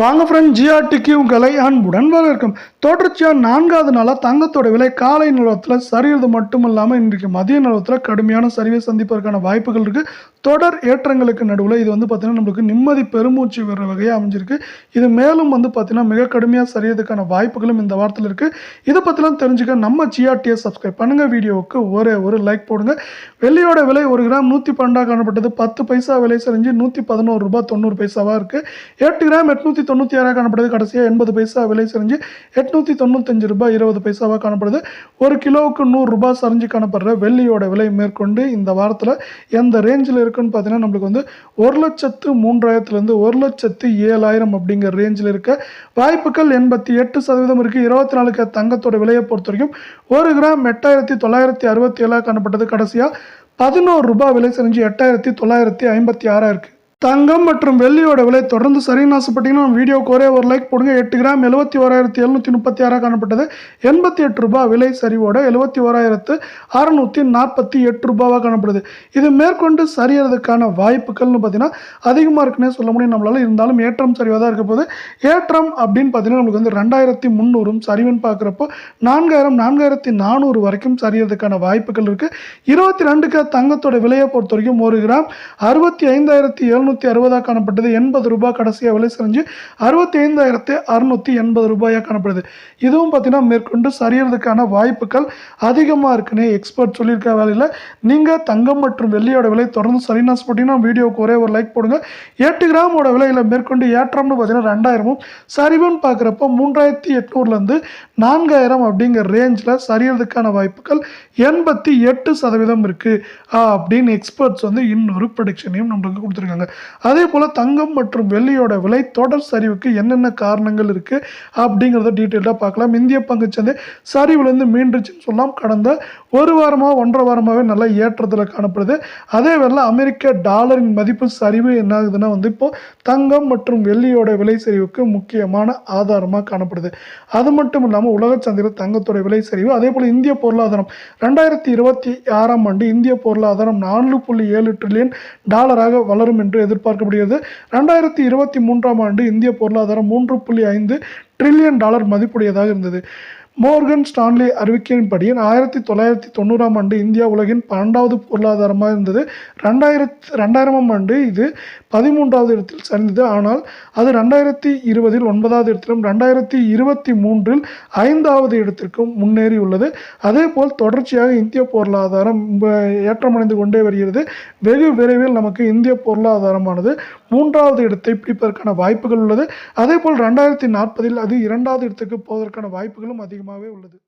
வாங்க ஃப்ரெண்ட் ஜிஆர்டிக்கு உங்களை அன்புடன் வரவேற்கும். தொடர்ச்சியாக நான்காவது நாளாக தங்கத்தோட விலை காலை நிலவரத்தில் சரிகிறது மட்டும் இல்லாமல் இன்றைக்கு மதிய நிலவரத்தில் கடுமையான சரிவை சந்திப்பதற்கான வாய்ப்புகள் இருக்குது தொடர் ஏற்றங்களுக்கு நடுவில் இது வந்து பார்த்திங்கன்னா நம்மளுக்கு நிம்மதி பெருமூச்சு வர வகையாக அமைஞ்சிருக்கு. இது மேலும் வந்து பார்த்திங்கன்னா மிக கடுமையாக சரியதுக்கான வாய்ப்புகளும் இந்த வாரத்தில் இருக்குது இதை பற்றிலாம் தெரிஞ்சுக்க நம்ம ஜிஆர்டியை சப்ஸ்கிரைப் பண்ணுங்கள் வீடியோவுக்கு ஒரே ஒரு லைக் போடுங்க. வெள்ளியோட விலை ஒரு கிராம் நூற்றி பன்னெண்டாக காணப்பட்டது. பத்து பைசா விலை செஞ்சு நூற்றி பதினோரு ரூபாய் தொண்ணூறு பைசாவாக இருக்குது எட்டு கிராம் எட்நூற்றி தொண்ணூற்றி ஆறாக காணப்படுது. கடைசியாக எண்பது பைசா விலை சரிஞ்சு எட்நூற்றி தொண்ணூத்தஞ்சு ரூபாய் இருபது பைசாவாக காணப்படுது. ஒரு கிலோவுக்கு நூறுரூபா சரிஞ்சு காணப்படுற வெள்ளியோட விலை மேற்கொண்டு இந்த வாரத்தில் எந்த ரேஞ்சில் இருக்குன்னு பார்த்தீங்கன்னா நம்மளுக்கு வந்து ஒரு லட்சத்து மூன்றாயிரத்துலேருந்து ஒரு லட்சத்து ஏழாயிரம் அப்படிங்கிற ரேஞ்சில் இருக்க வாய்ப்புகள் எண்பத்தி எட்டு சதவீதம் இருக்குது இருபத்தி நாலுக்கு தங்கத்தோட விலையை பொறுத்த வரைக்கும் ஒரு கிராம் எட்டாயிரத்தி தொள்ளாயிரத்தி அறுபத்தி ஏழாக காணப்பட்டது. கடைசியாக பதினோரு ரூபாய் விலை செஞ்சு எட்டாயிரத்தி தொள்ளாயிரத்தி ஐம்பத்தி ஆறாக இருக்குது தங்கம் மற்றும் வெள்ளியோட விலை தொடர்ந்து சரின்னு ஆசைப்பட்டீங்கன்னா நம்ம வீடியோக்கு ஒரே ஒரு லைக் போடுங்க. எட்டு கிராம் எழுபத்தி ஓராயிரத்தி எழுநூற்றி முப்பத்தி ஆறாக காணப்பட்டது. எண்பத்தி எட்டு ரூபாய் விலை சரிவோட எழுபத்தி ஓராயிரத்து அறநூற்றி நாற்பத்தி எட்டு ரூபாவாக காணப்படுது. இது மேற்கொண்டு சரியறதுக்கான வாய்ப்புகள்னு பார்த்தீங்கன்னா அதிகமாக இருக்குன்னே சொல்ல முடியும். நம்மளால இருந்தாலும் ஏற்றம் சரிவாக தான் இருக்க போது ஏற்றம் அப்படின்னு பார்த்தீங்கன்னா நம்மளுக்கு வந்து ரெண்டாயிரத்தி முந்நூறும் சரிவுன்னு பார்க்குறப்போ நான்காயிரம் நான்காயிரத்தி நானூறு வரைக்கும் சரியறதுக்கான வாய்ப்புகள் இருக்குது இருபத்தி ரெண்டுக்கு தங்கத்தோட விலையை பொறுத்த வரைக்கும் ஒரு கிராம் அறுபத்தி ஐந்தாயிரத்தி இரநூத்தி அறுபதாக காணப்பட்டது. எண்பது ரூபாய் கடைசியாக விலை செஞ்சு அறுபத்தி ஐந்தாயிரத்தி அறுநூற்றி எண்பது ரூபாயாக காணப்படுது. இதுவும் பார்த்தீங்கன்னா மேற்கொண்டு சரியறதுக்கான வாய்ப்புகள் அதிகமாக இருக்குன்னு எக்ஸ்பர்ட் சொல்லியிருக்க வேலையில். நீங்கள் தங்கம் மற்றும் வெள்ளியோட விலை தொடர்ந்து சரினா போட்டிங்கன்னா வீடியோவுக்கு ஒரே ஒரு லைக் போடுங்க. எட்டு கிராமோட விலையில் மேற்கொண்டு ஏற்றம்னு பார்த்தீங்கன்னா ரெண்டாயிரமும். சரிவுன்னு பார்க்குறப்போ மூன்றாயிரத்தி எட்நூறுலேருந்து நான்காயிரம் அப்படிங்கிற ரேஞ்சில் சரியறதுக்கான வாய்ப்புகள் எண்பத்தி எட்டு சதவீதம் இருக்குது அப்படின்னு எக்ஸ்பர்ட்ஸ் வந்து இன்னொரு ப்ரொடிக்ஷனையும் நம்மளுக்கு கொடுத்துருக்காங்க. அதே போல் தங்கம் மற்றும் வெள்ளியோட விலை தொடர் சரிவுக்கு என்னென்ன காரணங்கள் இருக்குது அப்படிங்கிறத டீட்டெயிலாக பார்க்கலாம். இந்திய பங்குச்சந்தை சரிவுலேருந்து மீண்டுச்சுன்னு சொல்லலாம் கடந்த ஒரு வாரமாக ஒன்றரை வாரமாகவே நல்ல ஏற்றத்தில் காணப்படுது. அதே வேளை அமெரிக்க டாலரின் மதிப்பு சரிவு என்ன ஆகுதுன்னா வந்து இப்போது தங்கம் மற்றும் வெள்ளியோட விலை சரிவுக்கு முக்கியமான ஆதாரமாக காணப்படுது. அது மட்டும் இல்லாமல் உலக சந்தையில் தங்கத்தோட விலை சரிவு அதே போல் இந்திய பொருளாதாரம். ரெண்டாயிரத்தி இருபத்தி ஆறாம் ஆண்டு இந்திய பொருளாதாரம் நான்கு புள்ளி ஏழு ட்ரில்லியன் டாலராக வளரும் என்று எதிர்பார்க்கப்படுகிறது. ரெண்டாயிரத்தி இருபத்தி மூன்றாம் ஆண்டு இந்திய பொருளாதாரம் மூன்று புள்ளி ஐந்து ட்ரில்லியன் டாலர் மதிப்புடையதாக இருந்தது. மோர்கன் ஸ்டான்லி அறிவிக்கையின்படி ஆயிரத்தி தொள்ளாயிரத்தி தொண்ணூறாம் ஆண்டு இந்தியா உலகின் பன்னெண்டாவது பொருளாதாரமாக இருந்தது. ரெண்டாயிரத்து ரெண்டாயிரமாம் ஆண்டு இது பதிமூன்றாவது இடத்தில் சரிந்தது. ஆனால் அது ரெண்டாயிரத்தி இருபதில் ஒன்பதாவது இடத்திலும் ரெண்டாயிரத்தி இருபத்தி மூன்றில் ஐந்தாவது இடத்திற்கும் முன்னேறி உள்ளது. அதே போல் தொடர்ச்சியாக இந்திய பொருளாதாரம் ஏற்றமடைந்து கொண்டே வருகிறது. வெகு விரைவில் நமக்கு இந்திய பொருளாதாரமானது மூன்றாவது இடத்தை பிடிப்பதற்கான வாய்ப்புகள் உள்ளது. அதே போல் ரெண்டாயிரத்தி நாற்பதில் அது இரண்டாவது இடத்துக்கு போவதற்கான வாய்ப்புகளும் அதிகமாகவே உள்ளது.